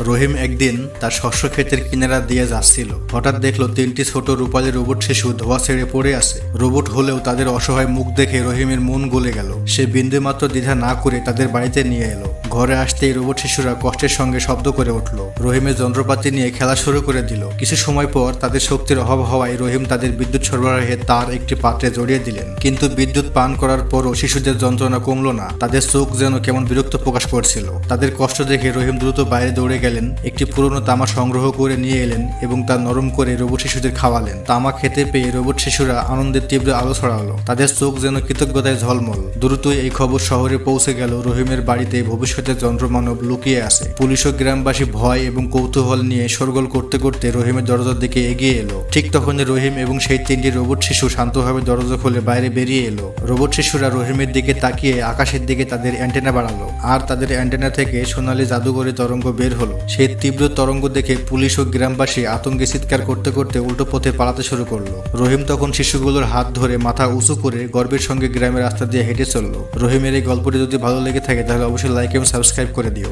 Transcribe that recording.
রহিম একদিন তার শস্য ক্ষেতের কিনারা দিয়ে যাচ্ছিল। হঠাৎ দেখল তিনটি ছোট রূপালী রোবট শিশু ধোয়া ছেড়ে পড়ে আছে। রোবট হলেও তাদের অসহায় মুখ দেখে রহিমের মন গলে গেল। সে বিন্দুমাত্র দ্বিধা না করে তাদের বাড়িতে নিয়ে এলো। ঘরে আসতেই রোবট শিশুরা কষ্টের সঙ্গে শব্দ করে উঠল। রহিমের যন্ত্রপাতি নিয়ে খেলা শুরু করে দিল। কিছু সময় পর তাদের শক্তির অভাব হওয়ায় রহিম তাদের বিদ্যুৎ সরবরাহে তার একটি পাত্রে জড়িয়ে দিলেন। কিন্তু বিদ্যুৎ পান করার পরও শিশুদের যন্ত্রণা কমলো না। তাদের চোখ যেন কেমন বিরক্ত প্রকাশ করছিল। তাদের কষ্ট দেখে রহিম দ্রুত বাইরে দৌড়ে গেলেন, একটি পুরনো তামা সংগ্রহ করে নিয়ে এলেন এবং তা নরম করে রোবট শিশুদের খাওয়ালেন। তামা খেতে পেয়ে রোবট শিশুরা আনন্দের তীব্র আলো ছড়ালো। তাদের চোখ যেন কৃতজ্ঞতায় ঝলমল। দ্রুতই এই খবর শহরে পৌঁছে গেল। রহিমের বাড়িতে ভবিষ্যতের যন্ত্রমানব লুকিয়ে আছে। পুলিশ ও গ্রামবাসী ভয় এবং কৌতূহল নিয়ে সরগোল করতে করতে রহিমের দরজার দিকে এগিয়ে এলো। ঠিক তখনই রহিম এবং সেই তিনটি রোবট শিশু শান্তভাবে দরজা খুলে বাইরে বেরিয়ে এলো। রোবট শিশুরা রহিমের দিকে তাকিয়ে আকাশের দিকে তাদের অ্যান্টেনা বাড়ালো। আর তাদের অ্যান্টেনা থেকে সোনালী জাদুঘরী তরঙ্গ বের সেই তীব্র তরঙ্গ দেখে পুলিশ ও গ্রামবাসী আতঙ্কে চিৎকার করতে করতে উল্টো পথে পালাতে শুরু করল। রহিম তখন শিশুগুলোর হাত ধরে মাথা উঁচু করে গর্বের সঙ্গে গ্রামের রাস্তা দিয়ে হেঁটে চলল। রহিমের এই গল্পটি যদি ভালো লেগে থাকে, তাহলে অবশ্যই লাইক এবং সাবস্ক্রাইব করে দিও।